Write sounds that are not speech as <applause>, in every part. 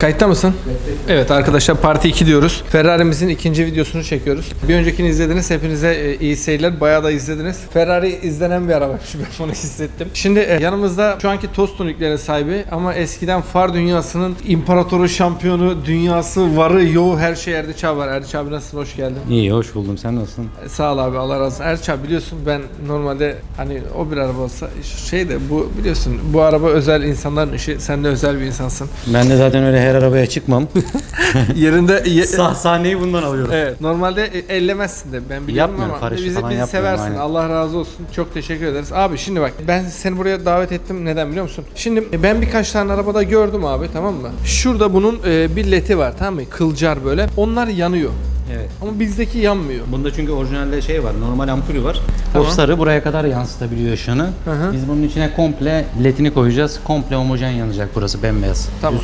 Kayıtta mısın? Evet arkadaşlar Parti 2 diyoruz. Ferrari'mizin ikinci videosunu çekiyoruz. Bir öncekini izlediniz. Hepinize e, iyi seyirler. Bayağı da izlediniz. Ferrari izlenen bir arabaymış. <laughs> Ben bunu hissettim. Şimdi e, yanımızda şu anki toz tuniklerin sahibi ama eskiden far dünyasının imparatoru, şampiyonu, dünyası, varı, yoğu her şey Erdiç abi var. Erdiç abi nasılsın? Hoş geldin. İyi, hoş buldum. Sen nasılsın? E, Sağ ol abi Allah razı olsun. Erdiç abi biliyorsun ben normalde hani o bir araba olsa şey de bu biliyorsun bu araba özel insanların işi. Sen de özel bir insansın. Ben de zaten öyle her arabaya çıkmam. <laughs> Yerinde ye- Sah sahneyi bundan alıyorum. Evet. Normalde e, ellemezsin de ben biliyorum Yapmıyorum, ama karışık bizi, falan bizi yapmıyorum, seversin. aynen. Allah razı olsun. Çok teşekkür ederiz. Abi şimdi bak ben seni buraya davet ettim. Neden biliyor musun? Şimdi e, ben birkaç tane arabada gördüm abi tamam mı? Şurada bunun e, bir leti var tamam mı? Kılcar böyle. Onlar yanıyor. Evet. Ama bizdeki yanmıyor. Bunda çünkü orijinalde şey var, normal ampulü var. Tamam. O sarı buraya kadar yansıtabiliyor ışığını. hı. Biz bunun içine komple ledini koyacağız. Komple homojen yanacak burası bembeyaz. Tamam.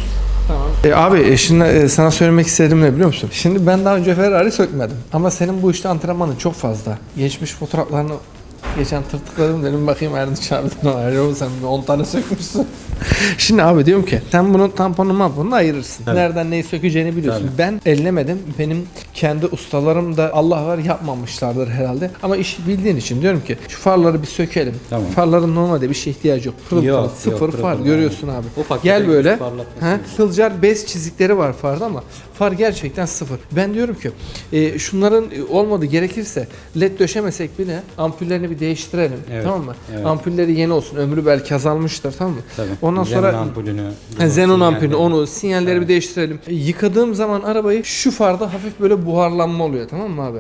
Tamam. E, abi e, şimdi e, sana söylemek istediğim ne biliyor musun? Şimdi ben daha önce Ferrari sökmedim. Ama senin bu işte antrenmanın çok fazla. Geçmiş fotoğraflarını geçen tırtıkladım dedim bakayım Erdinç abiden var. Yok sen 10 tane sökmüşsün. <laughs> Şimdi abi diyorum ki sen bunun tamponunu mamponunu ayırırsın. Tabii. Nereden neyi sökeceğini biliyorsun. Ben ellemedim. Benim kendi ustalarım da Allah var yapmamışlardır herhalde. Ama işi bildiğin için diyorum ki şu farları bir sökelim. Tamam. Farların normalde bir şey ihtiyacı yok. Pırıl Yok, pırıl, yok, sıfır pırıl far pırıl, görüyorsun abi. Ufak Gel böyle. Ha, yok. Kılcar bez çizikleri var farda ama far gerçekten sıfır. Ben diyorum ki e, şunların e, olmadı gerekirse led döşemesek bile ampullerini bir değiştirelim. Evet, Tamam mı? evet. Ampulleri yeni olsun. Ömrü belki azalmıştır tamam mı? Tabii. Ondan Xenon sonra ampulünü, Xenon sinyalleri. ampulünü onu sinyalleri bir değiştirelim. E, Yıkadığım zaman arabayı şu farda hafif böyle buharlanma oluyor tamam mı abi?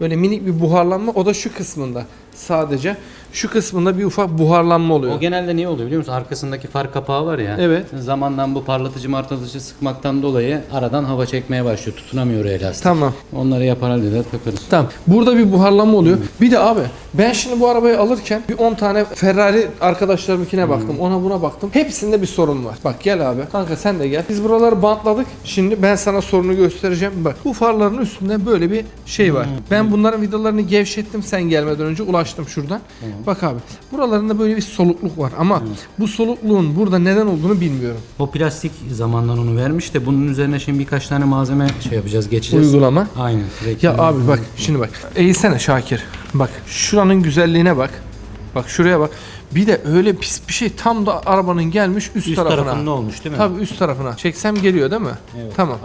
Böyle minik bir buharlanma o da şu kısmında sadece. Şu kısmında bir ufak buharlanma oluyor. O genelde niye oluyor biliyor musun? Arkasındaki far kapağı var ya. Evet. Zamandan bu parlatıcı martlatıcı sıkmaktan dolayı aradan hava çekmeye başlıyor. Tutunamıyor oraya lastik. Tamam. Onları yapar halde takarız. Tamam. Burada bir buharlanma oluyor. Bir de abi ben şimdi bu arabayı alırken bir 10 tane Ferrari arkadaşlarımkine baktım. Ona buna baktım. Hepsinde bir sorun var. Bak gel abi. Kanka sen de gel. Biz buraları bantladık. Şimdi ben sana sorunu göstereceğim. Bak bu farların üstünde böyle bir şey var. Ben bunların vidalarını gevşettim sen gelmeden önce ulaştım şuradan. Bak abi. Buralarında böyle bir solukluk var ama bu solukluğun burada neden olduğunu bilmiyorum. O plastik zamandan onu vermiş de bunun üzerine şimdi birkaç tane malzeme şey yapacağız, geçeceğiz. Uygulama. Aynen. Ya abi bak şimdi bak. Eğilsene Şakir. Bak şuranın güzelliğine bak. Bak şuraya bak. Bir de öyle pis bir şey tam da arabanın gelmiş üst, Üst tarafına. tarafında olmuş değil mi? Tabii üst tarafına. Çeksem geliyor değil mi? Evet. Tamam.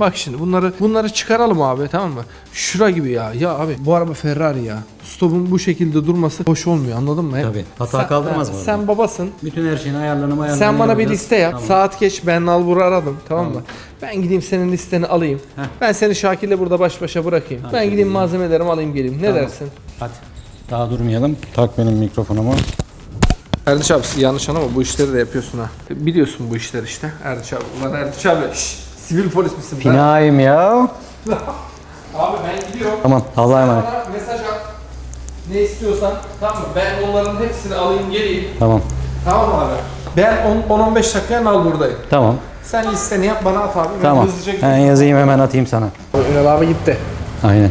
Bak şimdi bunları bunları çıkaralım abi tamam mı? Şura gibi ya. Ya abi bu araba Ferrari ya. Stopun bu şekilde durması hoş olmuyor anladın mı? Tabii. Hata Sen- kaldırmaz arada. Sen babasın. Bütün her şeyin ayarlarını ayarlarını Sen bana bir liste yap. Tamam. Saat geç ben Nalbur'u aradım tamam, mı? Ben gideyim senin listeni alayım. Ben seni Şakir'le burada baş başa bırakayım. Ben gideyim malzemelerimi alayım geleyim. Ne dersin? Hadi. Daha durmayalım. Tak benim mikrofonumu. Erdiç abi yanlış anlama bu işleri de yapıyorsun ha. Biliyorsun bu işler işte. Erdiç abi. Ulan Erdiç abi. şşş, sivil polis misin? Ben- Finayım ya. <laughs> Abi ben gidiyorum. Tamam. Allah'a emanet. Bana mesaj at. Ne istiyorsan tamam mı? Ben onların hepsini alayım geleyim. Tamam. Tamam mı abi? Ben 10-15 dakikaya nal buradayım. Tamam. Sen listeni yap bana at abi. Ben Tamam. hızlıca Ben gideyim. yazayım hemen atayım sana. Ünal abi gitti. Aynen.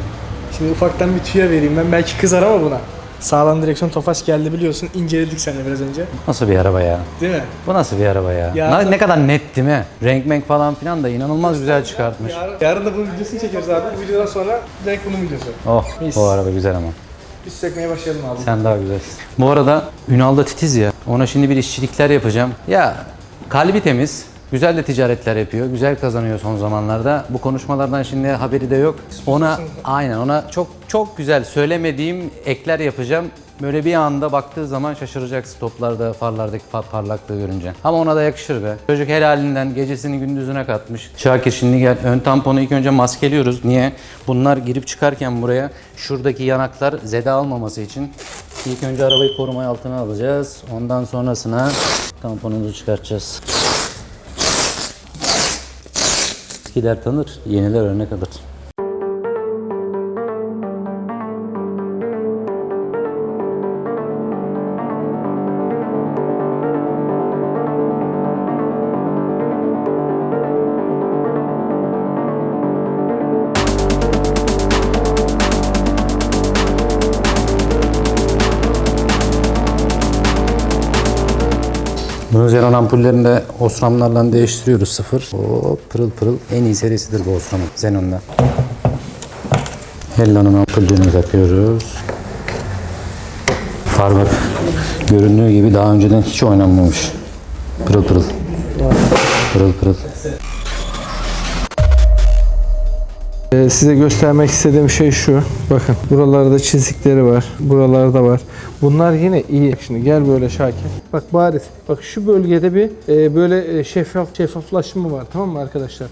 Şimdi ufaktan bir tüyo vereyim ben. Belki kızar ama buna. Sağlam direksiyon Tofaş geldi biliyorsun. İnceledik seninle biraz önce. Nasıl bir araba ya? Değil mi? Bu nasıl bir araba ya? Ya- Ne, ne kadar net değil mi? Renk menk falan filan da inanılmaz güzel çıkartmış. Yarın, yarın da bunun videosunu çekiyoruz abi. Bu videodan sonra direkt bunun videosu. Oh Mis. o araba güzel ama. Biz sökmeye başlayalım abi. Sen daha güzelsin. Bu arada Ünal da titiz ya. Ona şimdi bir işçilikler yapacağım. Ya kalbi temiz. Güzel de ticaretler yapıyor. Güzel kazanıyor son zamanlarda. Bu konuşmalardan şimdi haberi de yok. Ona aynen ona çok çok güzel söylemediğim ekler yapacağım. Böyle bir anda baktığı zaman şaşıracak stoplarda, farlardaki fa- parlaklığı görünce. Ama ona da yakışır be. Çocuk helalinden gecesini gündüzüne katmış. Şakir şimdi gel. Ön tamponu ilk önce maskeliyoruz. Niye? Bunlar girip çıkarken buraya şuradaki yanaklar zede almaması için ilk önce arabayı koruma altına alacağız. Ondan sonrasına tamponumuzu çıkartacağız. Eskiler tanır, yeniler örnek alır. Bunu Xenon ampullerini de Osramlarla değiştiriyoruz sıfır. Hop pırıl pırıl en iyi serisidir bu Osram'ın Xenon'da. Hella'nın ampullerini takıyoruz. Far bak göründüğü gibi daha önceden hiç oynanmamış. Pırıl pırıl. Pırıl pırıl. Ee, size göstermek istediğim şey şu. Bakın buralarda çizikleri var. Buralarda var. Bunlar yine iyi. Şimdi gel böyle Şakir. Bak bariz. Bak şu bölgede bir e, böyle e, şeffaf şeffaflaşma var. Tamam mı arkadaşlar?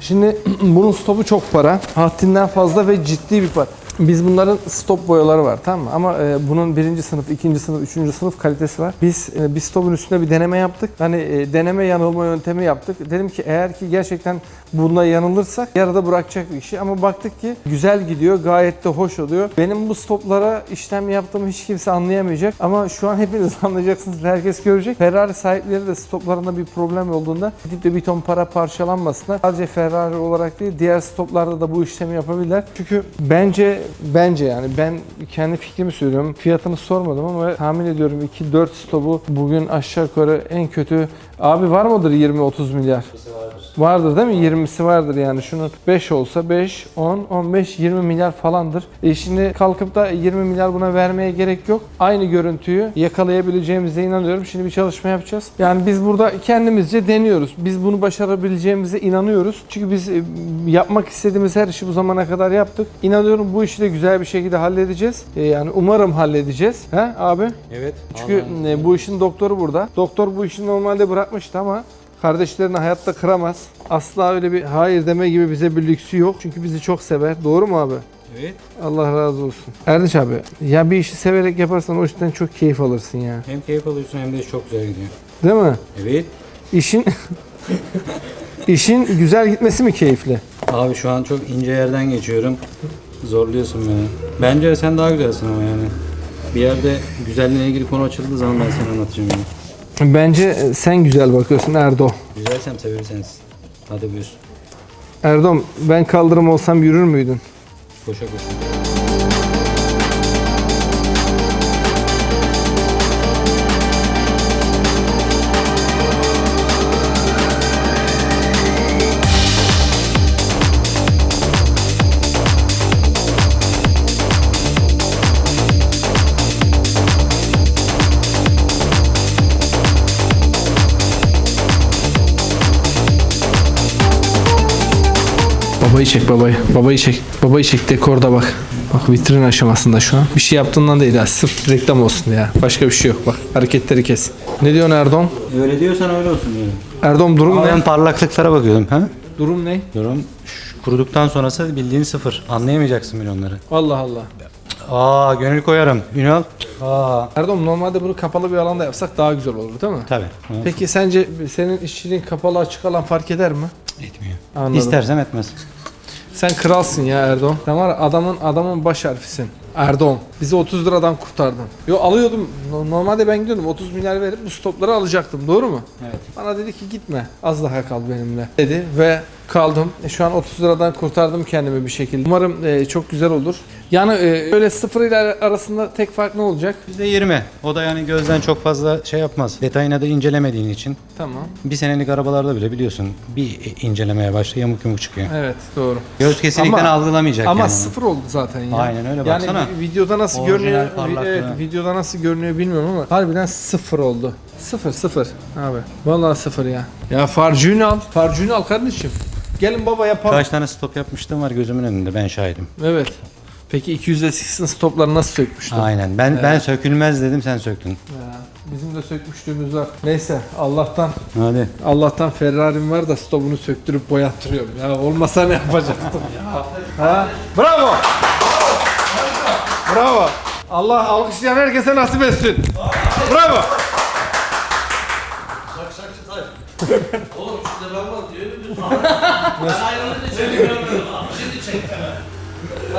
Şimdi <clears throat> bunun stopu çok para. Haddinden fazla ve ciddi bir para. Biz bunların stop boyaları var tamam mı? Ama e, bunun birinci sınıf, ikinci sınıf, üçüncü sınıf kalitesi var. Biz e, bir stopun üstünde bir deneme yaptık. Hani e, deneme yanılma yöntemi yaptık. Dedim ki eğer ki gerçekten bunda yanılırsak yarıda bırakacak bir işi. Ama baktık ki güzel gidiyor, gayet de hoş oluyor. Benim bu stoplara işlem yaptığımı hiç kimse anlayamayacak. Ama şu an <laughs> hepiniz anlayacaksınız herkes görecek. Ferrari sahipleri de stoplarında bir problem olduğunda gidip de bir ton para parçalanmasınlar. Sadece Ferrari olarak değil diğer stoplarda da bu işlemi yapabilirler. Çünkü bence bence yani ben kendi fikrimi söylüyorum. Fiyatını sormadım ama tahmin ediyorum 2-4 stopu bugün aşağı yukarı en kötü abi var mıdır 20-30 milyar? Vardır değil mi? 20'si vardır yani. Şunun 5 olsa 5, 10, 15, 20 milyar falandır. E şimdi kalkıp da 20 milyar buna vermeye gerek yok. Aynı görüntüyü yakalayabileceğimize inanıyorum. Şimdi bir çalışma yapacağız. Yani biz burada kendimizce deniyoruz. Biz bunu başarabileceğimize inanıyoruz. Çünkü biz e, yapmak istediğimiz her işi bu zamana kadar yaptık. İnanıyorum bu işi de güzel bir şekilde halledeceğiz. E, yani umarım halledeceğiz. He abi? Evet. Çünkü e, bu işin doktoru burada. Doktor bu işi normalde bırakmıştı ama kardeşlerini hayatta kıramaz. Asla öyle bir hayır deme gibi bize bir lüksü yok. Çünkü bizi çok sever. Doğru mu abi? Evet. Allah razı olsun. Erdinç abi ya bir işi severek yaparsan o işten çok keyif alırsın ya. Hem keyif alıyorsun hem de çok güzel gidiyor. Değil mi? Evet. İşin <laughs> işin güzel gitmesi mi keyifli? Abi şu an çok ince yerden geçiyorum. Zorluyorsun beni. Bence sen daha güzelsin ama yani. Bir yerde güzelliğine ilgili konu açıldığı zaman ben sana anlatacağım yani. Bence sen güzel bakıyorsun Erdo. Güzelsem severseniz. Hadi buyur. Erdom ben kaldırım olsam yürür müydün? Koşa koşa. Babayı çek babayı. Babayı çek. Babayı çek dekorda bak. Bak vitrin aşamasında şu an. Bir şey yaptığından değil ha. Sırf reklam olsun ya. Başka bir şey yok bak. Hareketleri kes. Ne diyorsun Erdom? Öyle diyorsan öyle olsun diyorum. Erdom durum Ama ne? ben parlaklıklara bakıyordum. Ha? Durum ne? Durum şu kuruduktan sonrası bildiğin sıfır. Anlayamayacaksın bile onları. Allah Allah. Aa gönül koyarım. Ünal. Aa. Erdom normalde bunu kapalı bir alanda yapsak daha güzel olur değil mi? Tabii. Ha, Peki sence senin işçiliğin kapalı açık alan fark eder mi? Etmiyor. Anladım. İstersem etmez. Sen kralsın ya Erdom. Sen var adamın adamın baş harfisin. Erdom. Bizi 30 liradan kurtardın. Yo alıyordum. No- Normalde ben gidiyordum 30 milyar verip bu stopları alacaktım. Doğru mu? Evet. Bana dedi ki gitme. Az daha kal benimle. Dedi ve kaldım. E, şu an 30 liradan kurtardım kendimi bir şekilde. Umarım e, çok güzel olur. Yani e, öyle sıfır ile arasında tek fark ne olacak? Bizde 20. O da yani gözden çok fazla şey yapmaz. Detayına da incelemediğin için. Tamam. Bir senelik arabalarda bile biliyorsun bir incelemeye başla yamuk yumuk çıkıyor. Evet doğru. Göz kesinlikle Ama- algılamayacak Ama yani. sıfır oldu zaten ya. Aynen öyle, Yani videoda nasıl Orijinal görünüyor? parlaklığı. Evet, videoda nasıl görünüyor bilmiyorum ama harbiden sıfır oldu. Sıfır sıfır abi. Vallahi sıfır ya. Ya farcını al. Farcını al kardeşim. Gelin baba yapalım. Kaç tane stop yapmıştım var gözümün önünde ben şahidim. Evet. Peki 200'e stopları nasıl sökmüştün? Aynen. Ben ben sökülmez dedim sen söktün. Ya, bizim de sökmüşlüğümüz var. Neyse Allah'tan Hadi. Allah'tan Ferrari'm var da stopunu söktürüp boyattırıyorum. Ya olmasa ne yapacaktım ya? Ha? Bravo! Bravo! Allah alkışlayan herkese nasip etsin. Bravo! Oğlum şurada ben var diyor. Ben ayrılınca görmedim. Şimdi çek.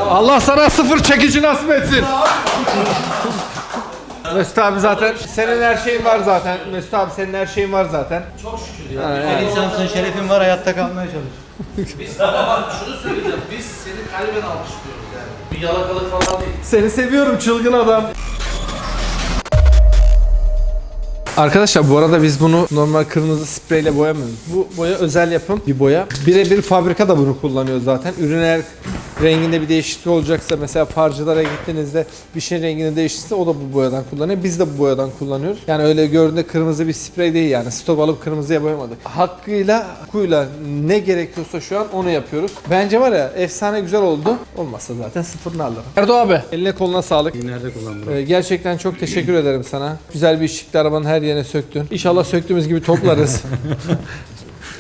Allah sana sıfır çekici nasip etsin. Mesut abi zaten senin her şeyin var zaten. Mesut abi senin her şeyin var zaten. Çok şükür ya. Sen insansın şerefin var hayatta kalmaya çalış. <laughs> Biz ama bak şunu söyleyeceğim. Biz seni kalben alkışlıyoruz yani. Yalakalık falan değil. Seni seviyorum çılgın adam. Arkadaşlar bu arada biz bunu normal kırmızı spreyle boyamıyoruz. Bu boya özel yapım bir boya. Birebir fabrika da bunu kullanıyor zaten. Ürün eğer renginde bir değişiklik olacaksa mesela farcılara gittiğinizde bir şeyin rengini değiştirse o da bu boyadan kullanıyor. Biz de bu boyadan kullanıyoruz. Yani öyle gördüğünde kırmızı bir sprey değil yani. Stop alıp kırmızıya boyamadık. Hakkıyla, hakkıyla ne gerekiyorsa şu an onu yapıyoruz. Bence var ya efsane güzel oldu. Olmazsa zaten sıfırını alırım. Erdo abi eline koluna sağlık. Nerede kullandım? Ee, gerçekten çok teşekkür ederim sana. Güzel bir işçilikle arabanın her yerine söktün. İnşallah söktüğümüz gibi toplarız. <laughs>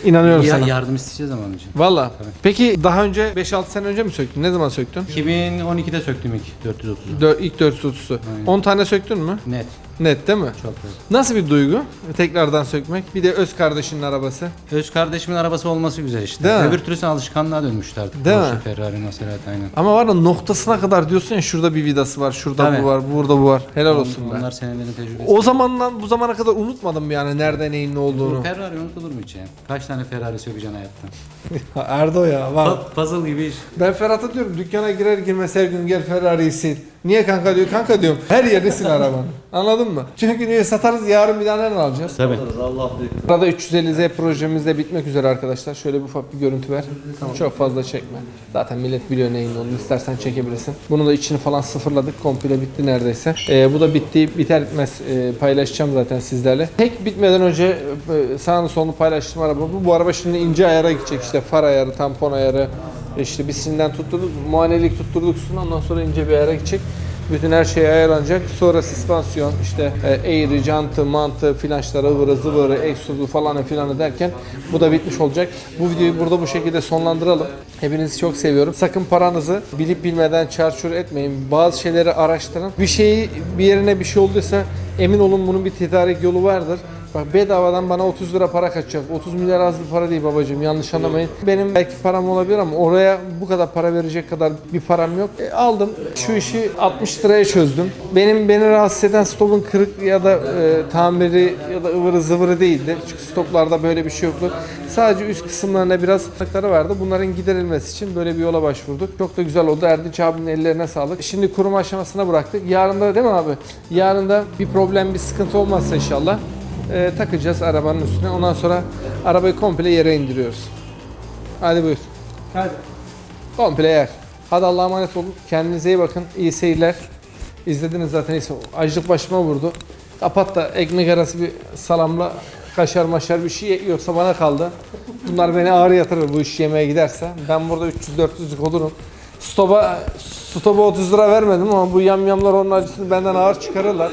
İnanıyorum Ya, sana. yardım isteyeceğiz ama için. Valla. Peki daha önce 5-6 sene önce mi söktün? Ne zaman söktün? 2012'de söktüm ilk 430'u. Dö- ilk 430'u. Aynen. 10 tane söktün mü? Net. Net değil mi? Çok net. Nasıl bir duygu? Tekrardan sökmek. Bir de öz kardeşinin arabası. Öz kardeşimin arabası olması güzel işte. Değil mi? Öbür türlüsü alışkanlığa dönmüştü artık. Değil Porsche, mi? Ferrari, Maserati aynen. Ama var da noktasına kadar diyorsun ya şurada bir vidası var, şurada Tabii. bu var, burada bu var. Helal olsun be. Onlar senelerin tecrübesi. O zamandan bu zamana kadar unutmadım yani nerede neyin ne olduğunu. Ferrari unutulur mu hiç ya? Kaç tane Ferrari sökeceksin hayatta? <laughs> Erdo ya var. Puzzle gibi iş. Ben Ferhat'a diyorum dükkana girer girmez her gün gel Ferrari'yi sil. Niye kanka diyor. Kanka diyorum her yerini sil arabanı. <laughs> Anladın mı? Çünkü niye satarız yarın bir tane alacağız. Tabii. Allah büyük. Arada 350Z projemiz de bitmek üzere arkadaşlar. Şöyle bir ufak bir görüntü ver. Çok fazla çekme. Zaten millet biliyor neyin olduğunu. İstersen çekebilirsin. Bunu da içini falan sıfırladık. Komple bitti neredeyse. Ee, bu da bitti. Biter bitmez e, paylaşacağım zaten sizlerle. Tek bitmeden önce e, sağını solunu paylaştım araba. Bu, bu araba şimdi ince ayara gidecek. İşte far ayarı, tampon ayarı. İşte biz şimdiden tutturduk. Muayenelik tutturduk üstüne. Ondan sonra ince bir ayara gidecek. Bütün her şey ayarlanacak. Sonra süspansiyon, işte e, eğri, jantı, mantı, flanşları, ıvırı, zıvırı, egzozu falan filan derken bu da bitmiş olacak. Bu videoyu burada bu şekilde sonlandıralım. Hepinizi çok seviyorum. Sakın paranızı bilip bilmeden çarçur etmeyin. Bazı şeyleri araştırın. Bir şeyi bir yerine bir şey olduysa emin olun bunun bir tedarik yolu vardır. Bak bedavadan bana 30 lira para kaçacak. 30 milyar az bir para değil babacığım yanlış anlamayın. Benim belki param olabilir ama oraya bu kadar para verecek kadar bir param yok. E, aldım şu işi 60 liraya çözdüm. Benim beni rahatsız eden stopun kırık ya da e, tamiri ya da ıvırı zıvırı değildi. Çünkü stoplarda böyle bir şey yoktu. Sadece üst kısımlarına biraz sıkıntıları vardı. Bunların giderilmesi için böyle bir yola başvurduk. Çok da güzel oldu. Erdinç abinin ellerine sağlık. Şimdi kuruma aşamasına bıraktık. Yarın da değil mi abi? Yarın da bir problem, bir sıkıntı olmazsa inşallah e, takacağız arabanın üstüne. Ondan sonra arabayı komple yere indiriyoruz. Hadi buyur. Hadi. Komple yer. Hadi Allah'a emanet olun. Kendinize iyi bakın. İyi seyirler. İzlediniz zaten. Açlık başıma vurdu. Kapat da ekmek arası bir salamla kaşar maşar bir şey yoksa bana kaldı. Bunlar beni ağır yatırır bu iş yemeye giderse. Ben burada 300-400'lük olurum. Stopa, stopa 30 lira vermedim ama bu yamyamlar onun acısını benden ağır çıkarırlar.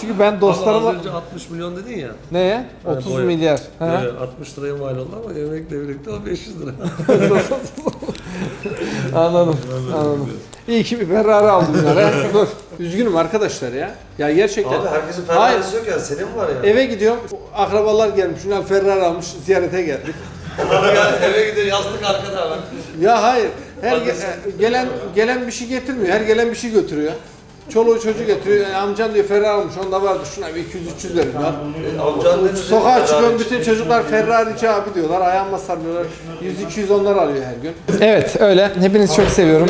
Çünkü ben dostlarıma... Az önce 60 milyon dedin ya. Neye? 30 boya. milyar. He? Evet, 60 liraya mal oldu ama yemekle birlikte o 500 lira. <laughs> Anladım. Anladım. İyi ki bir Ferrari aldım bunlara. <laughs> Dur. Üzgünüm arkadaşlar ya. Ya gerçekten. Abi herkesin. Ferrari'si yok ya. Senin var ya. Eve gidiyorum. Akrabalar gelmiş. Şunlar Ferrari almış. Ziyarete geldik. <laughs> eve gidiyor yastık arkada bak. Ya hayır. Her ge- gelen gelen bir şey getirmiyor. Her gelen bir şey götürüyor. Çoluğu çocuğu getiriyor. Yani amcan diyor Ferrari almış. Onda vardı. Şuna bir 200-300 verin ya. Amcan dedi. Sokağa çıkıyorum bütün çocuklar Ferrari'ci abi diyorlar. Ayağıma sarmıyorlar. 100-200 onlar alıyor her gün. Evet öyle. Hepinizi çok seviyorum.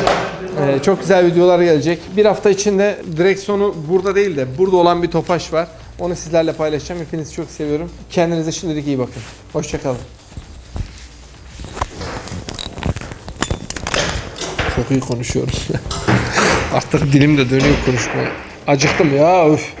Ee, çok güzel videolar gelecek. Bir hafta içinde direksiyonu burada değil de burada olan bir tofaş var. Onu sizlerle paylaşacağım. Hepinizi çok seviyorum. Kendinize şimdilik iyi bakın. Hoşçakalın. Çok iyi konuşuyorum. <laughs> Artık dilim de dönüyor konuşmaya. Acıktım ya. Üf.